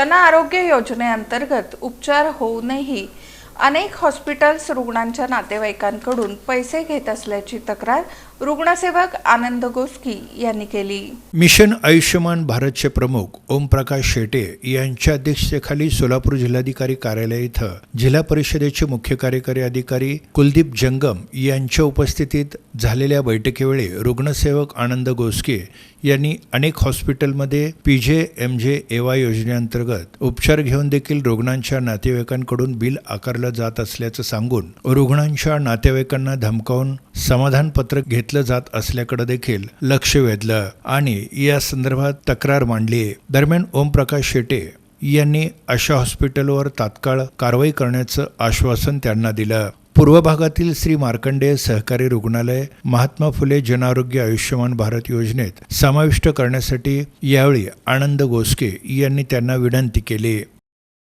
जन आरोग्य योजनेअंतर्गत उपचार होऊनही अनेक हॉस्पिटल्स रुग्णांच्या नातेवाईकांकडून पैसे घेत असल्याची तक्रार रुग्णसेवक आनंद गोस्की यांनी केली. मिशन आयुष्यमान भारतचे प्रमुख ओमप्रकाश शेटे यांच्या अध्यक्षतेखाली सोलापूर जिल्हाधिकारी कार्यालय इथं जिल्हा परिषदेचे मुख्य कार्यकारी अधिकारी कुलदीप जंगम यांच्या उपस्थितीत झालेल्या बैठकीवेळी रुग्णसेवक आनंद गोस्के यांनी अनेक हॉस्पिटलमध्ये पी जे एम जे एवा योजनेअंतर्गत उपचार घेऊन देखील रुग्णांच्या नातेवाईकांकडून बिल आकारलं जात असल्याचं सांगून रुग्णांच्या नातेवाईकांना धमकावून समाधानपत्रक घेतलं जात असल्याकडे देखील लक्ष वेधलं आणि या संदर्भात तक्रार मांडली. दरम्यान ओमप्रकाश शेटे यांनी अशा हॉस्पिटलवर तात्काळ कारवाई करण्याचं आश्वासन त्यांना दिलं. पूर्व भागातील श्री मार्कंडेय सहकारी रुग्णालय महात्मा फुले जनआरोग्य आयुष्यमान भारत योजनेत समाविष्ट करण्यासाठी यावेळी आनंद गोसके यांनी त्यांना विनंती केली.